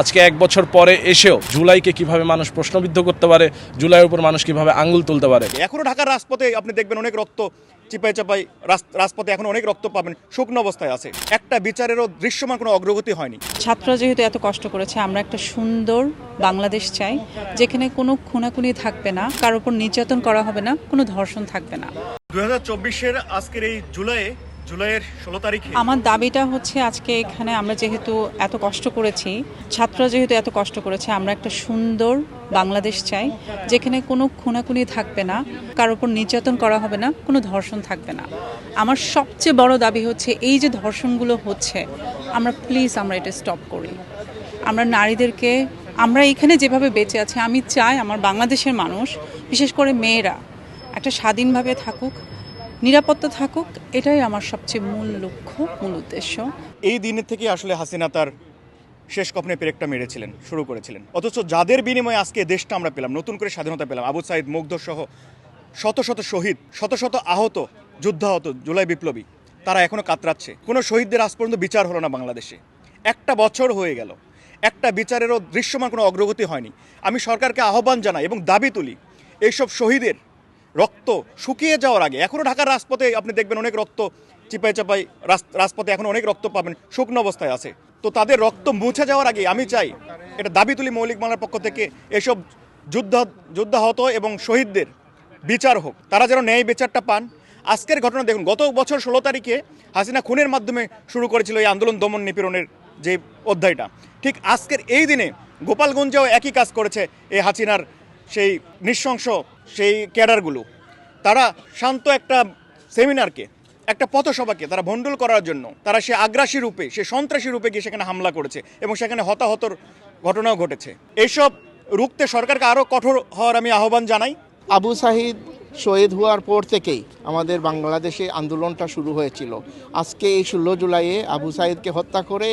আজকে এক বছর পরে এসেও জুলাইকে কীভাবে মানুষ প্রশ্নবিদ্ধ করতে পারে জুলাইয়ের উপর মানুষ কীভাবে আঙুল তুলতে পারে। এখনও ঢাকার রাজপথে আপনি দেখবেন অনেক রক্ত চিপাই চাপাই রাজপথে এখন অনেক রক্ত পাবেন শুকনো অবস্থায় আছে। একটা বিচারেরও দৃশ্যমান কোনো অগ্রগতি হয়নি। ছাত্ররা যেহেতু এত কষ্ট করেছে আমরা একটা সুন্দর বাংলাদেশ চাই যেখানে কোনো খুনাখুনি থাকবে না কারোর উপর নির্যাতন করা হবে না কোনো ধর্ষণ থাকবে না। দু হাজার চব্বিশের আজকের এই জুলাইয়ে জুলাইয়ের ষোলো তারিখে। আমার দাবিটা হচ্ছে আজকে এখানে আমরা যেহেতু এত কষ্ট করেছি, ছাত্ররা যেহেতু এত কষ্ট করেছে, আমরা একটা সুন্দর বাংলাদেশ চাই, যেখানে কোনো খুনাখুনি থাকবে না, কারোর উপর নির্যাতন করা হবে না, কোনো ধর্ষণ থাকবে না। আমার সবচেয়ে বড় দাবি হচ্ছে এই যে ধর্ষণগুলো হচ্ছে, আমরা প্লিজ আমরা এটা স্টপ করি। আমরা নারীদেরকে, আমরা এখানে যেভাবে বেঁচে আছি, আমি চাই আমার বাংলাদেশের মানুষ, বিশেষ করে মেয়েরা, একটা স্বাধীনভাবে থাকুক নিরাপত্তা থাকুক, এটাই আমার সবচেয়ে মূল লক্ষ্য, মূল উদ্দেশ্য। এই দিনের থেকে আসলে হাসিনা তার শেষ কপনে পেরেকটা মেরেছিলেন, শুরু করেছিলেন। অথচ যাদের বিনিময়ে আজকে দেশটা আমরা পেলাম, নতুন করে স্বাধীনতা পেলাম, আবু সাইদ, মুগ্ধ সহ শত শত শহীদ, শত শত আহত, যুদ্ধাহত, জুলাই বিপ্লবী, তারা এখনও কাতরাচ্ছে। কোনো শহীদদের আজ পর্যন্ত বিচার হলো না বাংলাদেশে। একটা বছর হয়ে গেল। একটা বিচারেরও দৃশ্যমান কোনো অগ্রগতি হয়নি। আমি সরকারকে আহ্বান জানাই এবং দাবি তুলি, এইসব শহীদের রক্ত শুকিয়ে যাওয়ার আগে এখনও ঢাকার রাজপথে আপনি দেখবেন অনেক রক্ত চিপাই চাপাই রাজপথে এখন অনেক রক্ত পাবেন, শুকনো অবস্থায় আছে। তো তাদের রক্ত মুছে যাওয়ার আগে আমি চাই, এটা দাবি তুলি মৌলিক মামলার পক্ষ থেকে, এসব যুদ্ধ, যুদ্ধাহত এবং শহীদদের বিচার হোক, তারা যেন ন্যায় বিচারটা পান। আজকের ঘটনা দেখুন, গত বছর ষোলো তারিখে হাসিনা খুনের মাধ্যমে শুরু করেছিল এই আন্দোলন দমন নিপীড়নের যে অধ্যায়টা। ঠিক আজকের এই দিনে গোপালগঞ্জেও একই কাজ করেছে এই হাসিনার সেই নৃশংস সেই ক্যাডারগুলো, তারা শান্ত একটা সেমিনারকে, একটা পথসভাকে তারা ভণ্ডুল করার জন্য, তারা সে আগ্রাসী রূপে, সে সন্ত্রাসী রূপে গিয়ে সেখানে হামলা করেছে এবং সেখানে হতাহতর ঘটনাও ঘটেছে। এইসব রুখতে সরকারকে আরও কঠোর হওয়ার আমি আহ্বান জানাই। আবু সাহিদ শহীদ হওয়ার পর থেকেই আমাদের বাংলাদেশে আন্দোলনটা শুরু হয়েছিল। আজকে এই ষোলো জুলাইয়ে আবু সাহিদকে হত্যা করে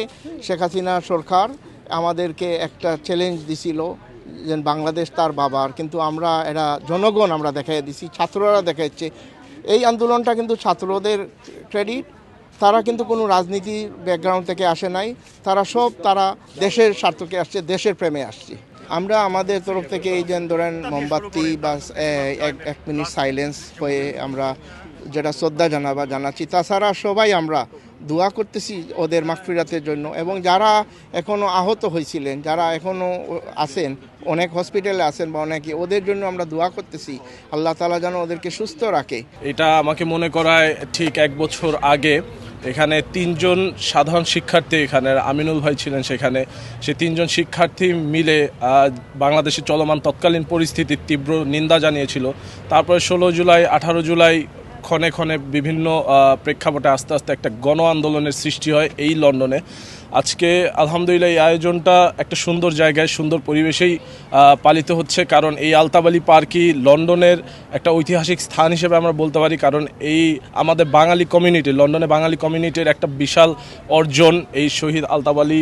শেখ হাসিনা সরকার আমাদেরকে একটা চ্যালেঞ্জ দিছিল। যে বাংলাদেশ তার বাবার, কিন্তু আমরা এরা জনগণ আমরা দেখাই দিছি, ছাত্ররা দেখাচ্ছে এই আন্দোলনটা কিন্তু ছাত্রদের ক্রেডিট তারা কিন্তু কোনো রাজনীতির ব্যাকগ্রাউন্ড থেকে আসে নাই, তারা সব তারা দেশের স্বার্থকে আসছে, দেশের প্রেমে আসছে। আমরা আমাদের তরফ থেকে এই যে ধরেন মোমবাতি বা এক মিনিট সাইলেন্স হয়ে আমরা যেটা শ্রদ্ধা জানাবা জানাচ্ছি, তাছাড়া সবাই আমরা দোয়া করতেছি ওদের মাগফিরাতের জন্য। এবং যারা এখনও আহত হয়েছিলেন যারা এখনও আছেন অনেক হসপিটালে আছেন বা অনেকে ওদের জন্য আমরা দোয়া করতেছি। আল্লাহ তালা যেন ওদেরকে সুস্থ রাখে। এটা আমাকে মনে করায় ঠিক এক বছর আগে এখানে তিনজন সাধারণ শিক্ষার্থী এখানে আমিনুল ভাই ছিলেন সেখানে সে তিনজন শিক্ষার্থী মিলে আহ, বাংলাদেশের চলমান তৎকালীন পরিস্থিতির তীব্র নিন্দা জানিয়েছিল। তারপরে ষোলো জুলাই আঠারো জুলাই ক্ষণে ক্ষণে বিভিন্ন প্রেক্ষাপটে আস্তে আস্তে একটা গণ আন্দোলনের সৃষ্টি হয় এই লন্ডনে। আজকে আলহামদুলিল্লাহ এই আয়োজনটা একটা সুন্দর জায়গায়, সুন্দর পরিবেশেই পালিত হচ্ছে। কারণ এই আলতাবালি পার্কই লন্ডনের একটা ঐতিহাসিক স্থান হিসেবে আমরা বলতে পারি। কারণ এই আমাদের বাঙালি কমিউনিটি লন্ডনে বাঙালি কমিউনিটির একটা বিশাল অর্জন এই শহীদ আলতাবালি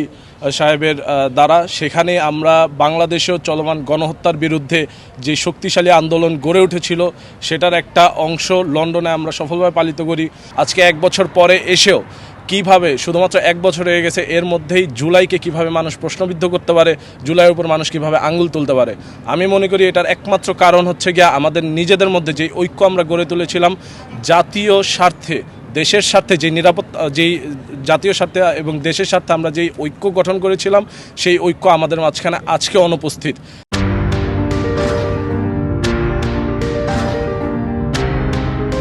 সাহেবের দ্বারা। সেখানে আমরা বাংলাদেশেও চলমান গণহত্যার বিরুদ্ধে যে শক্তিশালী আন্দোলন গড়ে উঠেছিল, সেটার একটা অংশ লন্ডনে আমরা সফলভাবে পালিত করি। আজকে এক বছর পরে এসেও কীভাবে শুধুমাত্র এক বছর হয়ে গেছে, এর মধ্যেই জুলাইকে কীভাবে মানুষ প্রশ্নবিদ্ধ করতে পারে, জুলাইয়ের উপর মানুষ কীভাবে আঙুল তুলতে পারে, আমি মনে করি এটার একমাত্র কারণ হচ্ছে গিয়া আমাদের নিজেদের মধ্যে যে ঐক্য আমরা গড়ে তুলেছিলাম, জাতীয় স্বার্থে, দেশের স্বার্থে যে নিরাপত্তা, যেই জাতীয় স্বার্থে এবং দেশের স্বার্থে আমরা যেই ঐক্য গঠন করেছিলাম, সেই ঐক্য আমাদের মাঝখানে আজকে অনুপস্থিত।